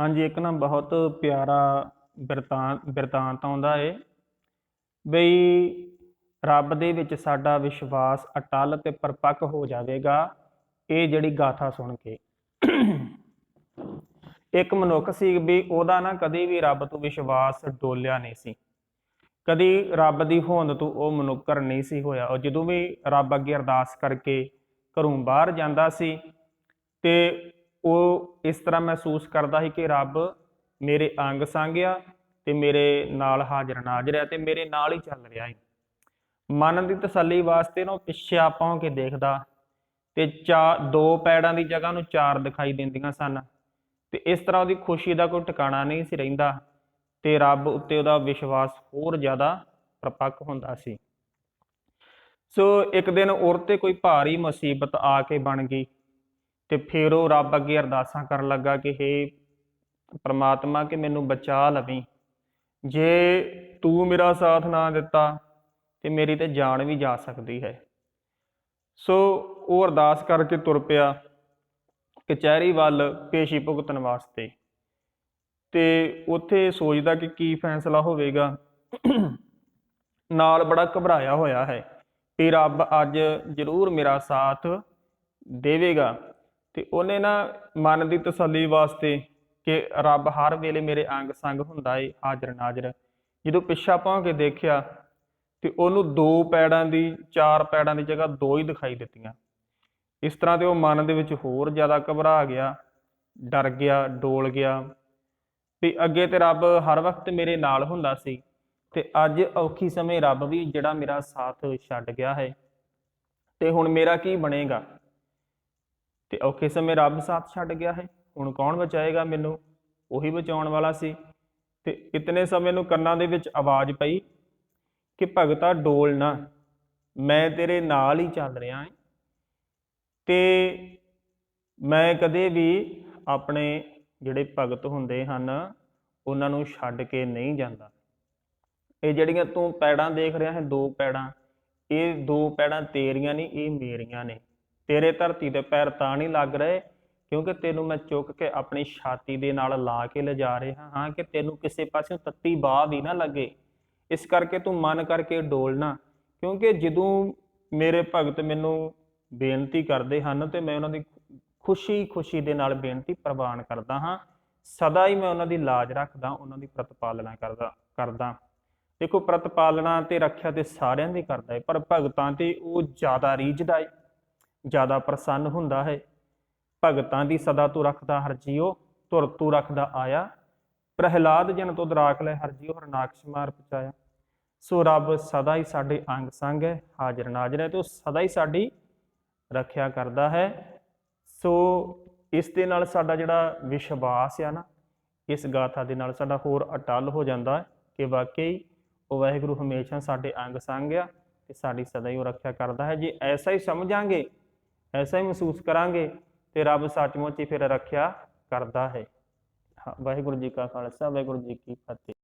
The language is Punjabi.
ਹਾਂਜੀ, ਇੱਕ ਨਾ ਬਹੁਤ ਪਿਆਰਾ ਬਿਰਤਾਂਤ ਬਿਰਤਾਂਤ ਆਉਂਦਾ ਏ। ਬਈ ਰੱਬ ਦੇ ਵਿੱਚ ਸਾਡਾ ਵਿਸ਼ਵਾਸ ਅਟਲ ਤੇ ਪਰਪੱਕ ਹੋ ਜਾਵੇਗਾ, ਇਹ ਜਿਹੜੀ ਗਾਥਾ ਸੁਣ ਕੇ। ਇੱਕ ਮਨੁੱਖ ਸੀ ਵੀ ਉਹਦਾ ਨਾ ਕਦੇ ਵੀ ਰੱਬ ਤੋਂ ਵਿਸ਼ਵਾਸ ਡੋਲਿਆ ਨਹੀਂ ਸੀ। ਕਦੀ ਰੱਬ ਦੀ ਹੋਂਦ ਤੋਂ ਉਹ ਮਨੁੱਖਰ ਨਹੀਂ ਸੀ ਹੋਇਆ। ਉਹ ਜਦੋਂ ਵੀ ਰੱਬ ਅੱਗੇ ਅਰਦਾਸ ਕਰਕੇ ਘਰੋਂ ਬਾਹਰ ਜਾਂਦਾ ਸੀ ਤੇ ਉਹ ਇਸ ਤਰ੍ਹਾਂ ਮਹਿਸੂਸ ਕਰਦਾ ਸੀ ਕਿ ਰੱਬ ਮੇਰੇ ਅੰਗ ਸੰਗ ਤੇ ਮੇਰੇ ਨਾਲ ਹਾਜ਼ਰ ਨਾਜ਼ਰ ਹੈ ਤੇ ਮੇਰੇ ਨਾਲ ਹੀ ਚੱਲ ਰਿਹਾ ਹੈ। ਮਨ ਦੀ ਤਸੱਲੀ ਵਾਸਤੇ ਨਾ ਉਹ ਪਿੱਛੇ ਆਪਾਂ ਕੇ ਦੇਖਦਾ ਤੇ ਚਾ ਦੋ ਪੈੜਾਂ ਦੀ ਜਗ੍ਹਾ ਨੂੰ ਚਾਰ ਦਿਖਾਈ ਦਿੰਦੀਆਂ ਸਨ ਤੇ ਇਸ ਤਰ੍ਹਾਂ ਉਹਦੀ ਖੁਸ਼ੀ ਦਾ ਕੋਈ ਟਿਕਾਣਾ ਨਹੀਂ ਸੀ ਰਹਿੰਦਾ ਤੇ ਰੱਬ ਉੱਤੇ ਉਹਦਾ ਵਿਸ਼ਵਾਸ ਹੋਰ ਜ਼ਿਆਦਾ ਪ੍ਰਪੱਕ ਹੁੰਦਾ ਸੀ। ਸੋ ਇੱਕ ਦਿਨ ਔਰ ਤੇ ਕੋਈ ਭਾਰੀ ਮੁਸੀਬਤ ਆ ਕੇ ਬਣ ਗਈ। ਤੇ ਫਿਰ ਉਹ ਰੱਬ ਅੱਗੇ ਅਰਦਾਸਾਂ ਕਰਨ ਲੱਗਾ ਕਿ ਹੇ ਪ੍ਰਮਾਤਮਾ ਕਿ ਮੈਨੂੰ ਬਚਾ ਲਵੀਂ। ਜੇ ਤੂੰ ਮੇਰਾ ਸਾਥ ਨਾ ਦਿੱਤਾ, ਤੇ ਮੇਰੀ ਤੇ ਜਾਨ ਵੀ ਜਾ ਸਕਦੀ ਹੈ। ਸੋ ਉਹ ਅਰਦਾਸ ਕਰਕੇ ਤੁਰ ਪਿਆ ਕਚਹਿਰੀ ਵੱਲ ਪੇਸ਼ੀ ਭੁਗਤਣ ਵਾਸਤੇ। ਤੇ ਉੱਥੇ ਸੋਚਦਾ ਕਿ ਕੀ ਫੈਸਲਾ ਹੋਵੇਗਾ। ਨਾਲ ਬੜਾ ਘਬਰਾਇਆ ਹੋਇਆ ਹੈ ਕਿ ਰੱਬ ਅੱਜ ਜ਼ਰੂਰ ਮੇਰਾ ਸਾਥ ਦੇਵੇਗਾ। ਤੇ ਉਹਨੇ ਨਾ ਮਨ ਦੀ ਤਸੱਲੀ ਵਾਸਤੇ ਕਿ ਰੱਬ ਹਰ ਵੇਲੇ ਮੇਰੇ ਅੰਗ ਸੰਗ ਹੁੰਦਾ ਏ, ਹਾਜ਼ਰ ਨਾਜ਼ਰ। ਜਦੋਂ ਪਿੱਛਾ ਪਾਉ ਕੇ ਦੇਖਿਆ ਤੇ ਉਹਨੂੰ ਦੋ ਪੈੜਾਂ ਦੀ, ਚਾਰ ਪੈੜਾਂ ਦੀ ਜਗ੍ਹਾ ਦੋ ਹੀ ਦਿਖਾਈ ਦਿੱਤੀਆਂ। ਇਸ ਤਰ੍ਹਾਂ ਤੇ ਉਹ ਮਨ ਦੇ ਵਿੱਚ ਹੋਰ ਜ਼ਿਆਦਾ ਘਬਰਾ ਗਿਆ, ਡਰ ਗਿਆ, ਡੋਲ ਗਿਆ ਵੀ ਅੱਗੇ ਤੇ ਰੱਬ ਹਰ ਵਕਤ ਮੇਰੇ ਨਾਲ ਹੁੰਦਾ ਸੀ ਤੇ ਅੱਜ ਔਖੀ ਸਮੇਂ ਰੱਬ ਵੀ ਜਿਹੜਾ ਮੇਰਾ ਸਾਥ ਛੱਡ ਗਿਆ ਹੈ। ਤੇ ਹੁਣ ਮੇਰਾ ਕੀ ਬਣੇਗਾ? ਤੇ ਔਖੇ ਸਮੇਂ ਰੱਬ ਸਾਥ ਛੱਡ ਗਿਆ ਹੈ। ਹੁਣ ਕੌਣ ਬਚਾਏਗਾ ਮੈਨੂੰ? ਉਹੀ ਬਚਾਉਣ ਵਾਲਾ ਸੀ। ਤੇ ਇਤਨੇ ਸਮੇਂ ਨੂੰ ਕੰਨਾਂ ਦੇ ਵਿੱਚ ਆਵਾਜ਼ ਪਈ ਕਿ ਭਗਤਾ ਡੋਲ ਨਾ, ਮੈਂ ਤੇਰੇ ਨਾਲ ਹੀ ਚੱਲ ਰਿਹਾ ਹਾਂ। ਤੇ ਮੈਂ ਕਦੇ ਵੀ ਆਪਣੇ ਜਿਹੜੇ ਭਗਤ ਹੁੰਦੇ ਹਨ, ਉਹਨਾਂ ਨੂੰ ਛੱਡ ਕੇ ਨਹੀਂ ਜਾਂਦਾ। ਇਹ ਜਿਹੜੀਆਂ ਤੂੰ ਪੈੜਾਂ ਦੇਖ ਰਿਹਾ ਹੈ, ਦੋ ਪੈੜਾਂ, ਇਹ ਦੋ ਪੈੜਾਂ ਤੇਰੀਆਂ ਨਹੀਂ, ਇਹ ਮੇਰੀਆਂ ਨੇ। ਤੇਰੇ ਧਰਤੀ ਤੇ ਪੈਰ ਤਾਂ ਨਹੀਂ ਲੱਗ ਰਹੇ, ਕਿਉਂਕਿ ਤੈਨੂੰ ਮੈਂ ਚੁੱਕ ਕੇ ਆਪਣੀ ਛਾਤੀ ਦੇ ਨਾਲ ਲਾ ਕੇ ਲਿਜਾ ਰਿਹਾ ਹਾਂ ਕਿ ਤੈਨੂੰ ਕਿਸੇ ਪਾਸਿਓਂ ਤੱਤੀ ਬਾਹ ਵੀ ਨਾ ਲੱਗੇ। ਇਸ ਕਰਕੇ ਤੂੰ ਮਨ ਕਰਕੇ ਡੋਲਣਾ ਕਿਉਂਕਿ ਜਦੋਂ ਮੇਰੇ ਭਗਤ ਮੈਨੂੰ ਬੇਨਤੀ ਕਰਦੇ ਹਨ ਤੇ ਮੈਂ ਉਹਨਾਂ ਦੀ ਖੁਸ਼ੀ ਖੁਸ਼ੀ ਦੇ ਨਾਲ ਬੇਨਤੀ ਪ੍ਰਵਾਨ ਕਰਦਾ ਹਾਂ, ਸਦਾ ਹੀ ਮੈਂ ਉਹਨਾਂ ਦੀ ਲਾਜ ਰੱਖਦਾ, ਉਹਨਾਂ ਦੀ ਪ੍ਰਤਪਾਲਣਾ ਕਰਦਾ ਕਰਦਾ। ਦੇਖੋ ਪ੍ਰਤਪਾਲਣਾ ਤੇ ਰੱਖਿਆ ਤੇ ਸਾਰਿਆਂ ਦੀ ਕਰਦਾ ਹੈ ਪਰ ਭਗਤਾਂ ਤੇ ਉਹ ਜ਼ਿਆਦਾ ਰੀਝਦਾ ਹੈ ਜ਼ਿਆਦਾ ਪ੍ਰਸੰਨ ਹੁੰਦਾ ਹੈ। ਭਗਤਾਂ ਦੀ ਸਦਾ ਤੂੰ ਰੱਖਦਾ ਹਰ ਜੀਓ ਤੁਰ ਤੂੰ ਰੱਖਦਾ ਆਇਆ। ਪ੍ਰਹਿਲਾਦ ਜਨ ਤੋਂ ਦਰਾਖ ਲੈ ਹਰ ਜੀਓ ਹਰਨਾਕਸ਼ ਮਾਰ ਪਚਾਇਆ ਸੋ ਰੱਬ ਸਦਾ ਹੀ ਸਾਡੇ ਅੰਗ ਸੰਗ ਹੈ, ਹਾਜ਼ਰ ਨਾਜ਼ਰ ਹੈ ਤੇ ਉਹ ਸਦਾ ਹੀ ਸਾਡੀ ਰੱਖਿਆ ਕਰਦਾ ਹੈ। ਸੋ ਇਸ ਦੇ ਨਾਲ ਸਾਡਾ ਜਿਹੜਾ ਵਿਸ਼ਵਾਸ ਆ ਨਾ, ਇਸ ਗਾਥਾ ਦੇ ਨਾਲ ਸਾਡਾ ਹੋਰ ਅਟਲ ਹੋ ਜਾਂਦਾ ਹੈ ਕਿ ਵਾਕਈ ਉਹ ਵਾਹਿਗੁਰੂ ਹਮੇਸ਼ਾ ਸਾਡੇ ਅੰਗ ਸੰਗ ਆ ਤੇ ਸਾਡੀ ਸਦਾ ਹੀ ਉਹ ਰੱਖਿਆ ਕਰਦਾ ਹੈ। ਜੇ ਐਸਾ ਹੀ ਸਮਝਾਂਗੇ ਐਸਾ ਹੀ ਮਹਿਸੂਸ ਕਰਾਂਗੇ ਤੇ ਰੱਬ ਸੱਚਮੁੱਚ ਹੀ ਫਿਰ ਰੱਖਿਆ ਕਰਦਾ ਹੈ। ਹਾਂ, ਵਾਹਿਗੁਰੂ ਜੀ ਕਾ ਖਾਲਸਾ ਵਾਹਿਗੁਰੂ ਜੀ ਕੀ ਫਤਿਹ।